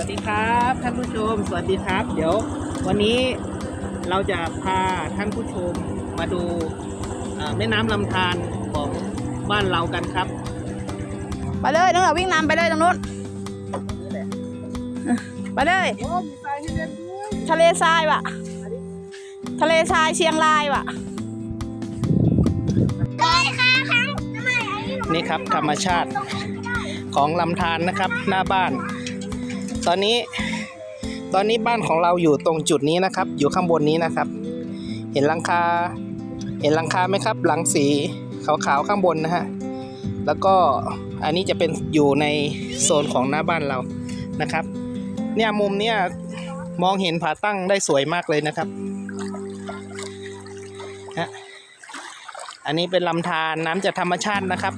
วัสดีครับท่านผู้ชม สวัสดีครับ เดี๋ยววันนี้เราจะพาท่านผู้ชมมาดูอ่าแม่น้ำลำธารของบ้านเรากันครับ ไปเลยน้องเหลือวิ่งนำไปเลยตรงนู้นนี่แหละไปเลยโอ้มีทรายให้เล่นด้วยทะเลทรายว่ะทะเลทรายเชียงรายว่ะนี่ครับธรรมชาติของลำธารนะครับหน้าบ้าน ตอนนี้ ตอนนี้บ้านของเราอยู่ตรงจุดนี้นะครับ อยู่ข้างบนนี้นะครับ เห็นหลังคา เห็นหลังคาไหมครับ หลังสีขาวๆข้างบนนะฮะ แล้วก็อันนี้จะเป็นอยู่ในโซนของหน้าบ้านเรานะครับ เนี่ยมุมเนี่ยมองเห็นผาตั้งได้สวยมากเลยนะครับฮะอันนี้เป็นลำธารน้ำจากธรรมชาตินะครับ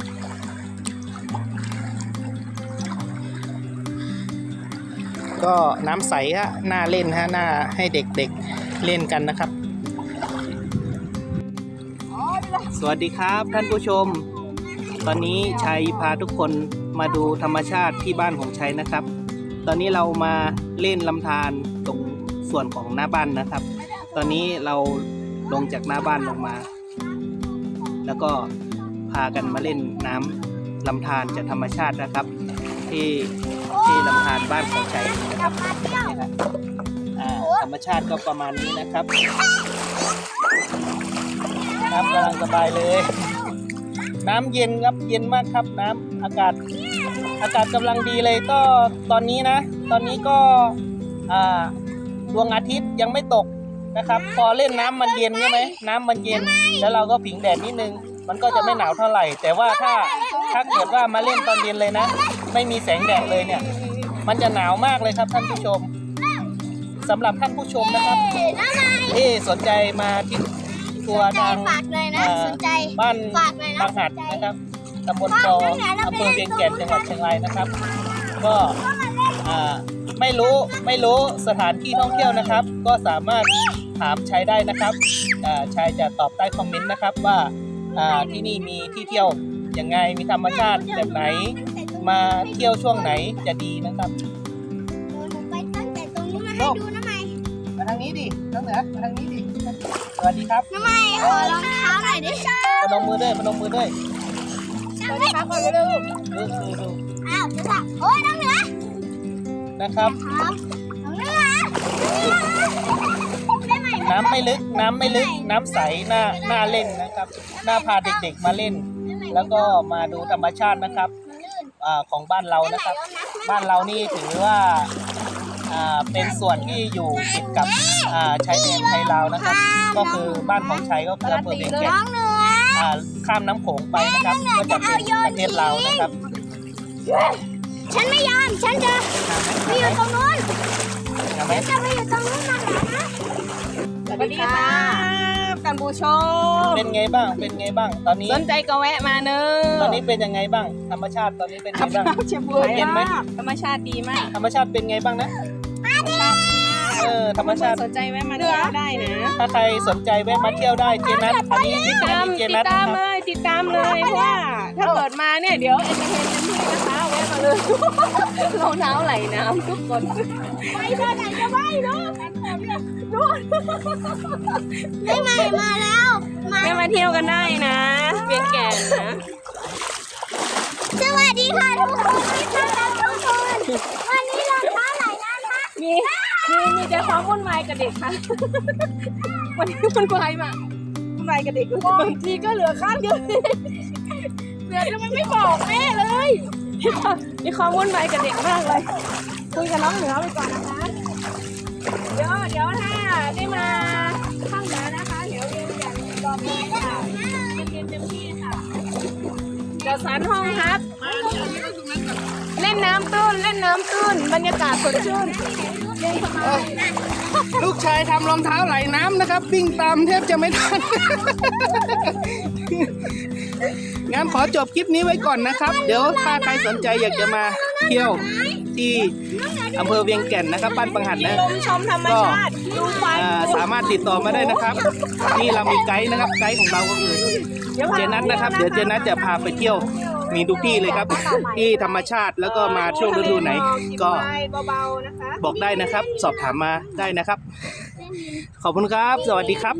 ก็น้ำใสฮะน่าเล่นฮะน่าให้เด็กๆเล่นกันนะครับ สวัสดีครับท่านผู้ชม ตอนนี้ชัยพาทุกคนมาดูธรรมชาติที่บ้านของชัยนะครับ ตอนนี้เรามาเล่นลำธารตรงส่วนของหน้าบ้านนะครับ ตอนนี้เราลงจากหน้าบ้านลงมา แล้วก็พากันมาเล่นน้ำลำธารจากธรรมชาตินะครับ ที่ ที่ลำธารบ้านของชัยนะครับนี่ครับอ่าธรรมชาติก็ประมาณนี้นะครับน้ำกำลังสบายเลย น้ำเย็นครับเย็นมากครับน้ำอากาศอากาศกำลังดีเลยก็ตอนนี้นะ ตอนนี้ก็ดวงอาทิตย์ยังไม่ตกนะครับ พอเล่นน้ำมันเย็นใช่ไหมน้ำมันเย็น แล้วเราก็ผิงแดดนิดนึง มันก็จะไม่หนาวเท่าไหร่ แต่ว่าถ้าถ้าเกิดว่ามาเล่นตอนเย็นเลยนะ ไม่มีแสงแดดเลยเนี่ย มันจะหนาวมากเลยครับท่านผู้ชมสำหรับท่านผู้ชมนะครับที่สนใจมาที่ตัวทางฝากเลยนะอ่าสนใจบ้านฝากเลยนะบางหัดนะครับตำบลปออำเภอเวียงแก่นจังหวัดเชียงรายนะครับ ก็อ่าไม่รู้ไม่รู้สถานที่ท่องเที่ยวนะครับ ก็สามารถถามชัยได้นะครับอ่าชัยจะตอบใต้คอมเมนต์นะครับว่าอ่าที่นี่มีที่เที่ยวยังไงมีธรรมชาติแบบไหน มาเที่ยวช่วงไหนจะดีนะครับหนูไปตั้งแต่ตรงนี้มาให้ดูนะไม่มาทางนี้ดิน้องเหนือมาทางนี้ดิสวัสดีครับน้ำไม่ขอรองเท้าหน่อยดิพนมมือด้วยพนมมือด้วยสวัสดีครับก่อนเลยลูกดูดูดูอ้าวจะสั่งโอ้ยน้องเหนือนะครับครับน้องเหนือได้ไหมน้ำไม่ลึกน้ำไม่ลึกน้ำใสน่าน่าเล่นนะครับน่าพาเด็กๆมาเล่น แล้วก็มาดูธรรมชาตินะครับ อาของบ้านเรานะครับ บ้านเรานี่ถือว่าอ่าเป็นส่วนที่อยู่ติดกับอ่าชายแดนไทยลาวนะครับ ก็คือบ้านของชัยก็คืออำเภอเวียงแก่นน้องเหนืออ่าข้ามน้ำโขงไปนะครับ ก็จะเป็นประเทศลาวนะครับฉันไม่ยอม ฉันจะไปอยู่ตรงนู้นเห็นไหมจะไปอยู่ตรงนู้นมาแล้วนะ สวัสดีค่ะ กันผู้ชม เป็นไงบ้าง เป็นไงบ้าง ตอนนี้ สนใจก็แวะมาเนอะตอนนี้เป็นยังไงบ้าง ธรรมชาติตอนนี้เป็นไงบ้าง เชียงบัวเย็นไหมธรรมชาติดีมากธรรมชาติเป็นไงบ้างนะ เออ ธรรมชาติ สนใจแวะมาเที่ยวได้นะ ถ้าใครสนใจแวะมาเที่ยวได้ เจนัทอันนี้ติดอันตามนี้เจตินัดทตามนะคเลรับย ติดตามเลยเพราะว่า ถ้าเกิดมาเนี่ยเดี๋ยวเอนเตอร์เทนเต็มที่นะคะแวะมาเลยรองเท้าไหลน้ำทุกคนไปเท่าไหร่จะไปเนาะได้ไหมมาแล้วมาแวะมาเที่ยวกันได้นะเวียงแก่นนะ สวัสดีค่ะทุกคนที่ต้อนรับทุกคน วันนี้เราเท้าไหลนะคะมีมีมีแต่ความวุ่นวายกับเด็กค่ะ วันนี้วุ่นวายมากวุ่ นวายกับเด็กบางทีก็เหลือข้างเดียวเหลือทำไมไม่บอกแม่เลยมีความวุ่นวายกับเด็กมากเลยคุยกับน้องเหนือไปก่อนนะคะเดี๋ยวเดี๋ยวถ้าได้มาข้างเหนือนะคะ เดี๋ยวเรียนอย่างต่อไปค่ะเรียนเต็มที่ค่ะจัดสรรห้องพักเล่นน้ำตื้นเล่นน้ำตื้นบรรยากาศสดชื่นเย็นสบาย ลูกชายทำรองเท้าไหลน้ำนะครับวิ่งตามแทบจะไม่ทัน งั้นขอจบคลิปนี้ไว้ก่อนนะครับ เดี๋ยวถ้าใครสนใจอยากจะมาเที่ยว ที่อำเภอเวียงแก่นนะครับบ้านปังหัดนะลมชมธรรมชาติดูไฟอ่าสามารถติดต่อมาได้นะครับ นี่เรามีไกด์นะครับไกด์ของเราก็คือเจนัทนะครับ เดี๋ยวเจนัทจะพาไปเที่ยวมีทุกที่เลยครับ ที่ธรรมชาติแล้วก็มาช่วงฤดูไหน ก็เบาๆนะคะบอกได้นะครับ สอบถามมาได้นะครับ ขอบคุณครับ สวัสดีครับ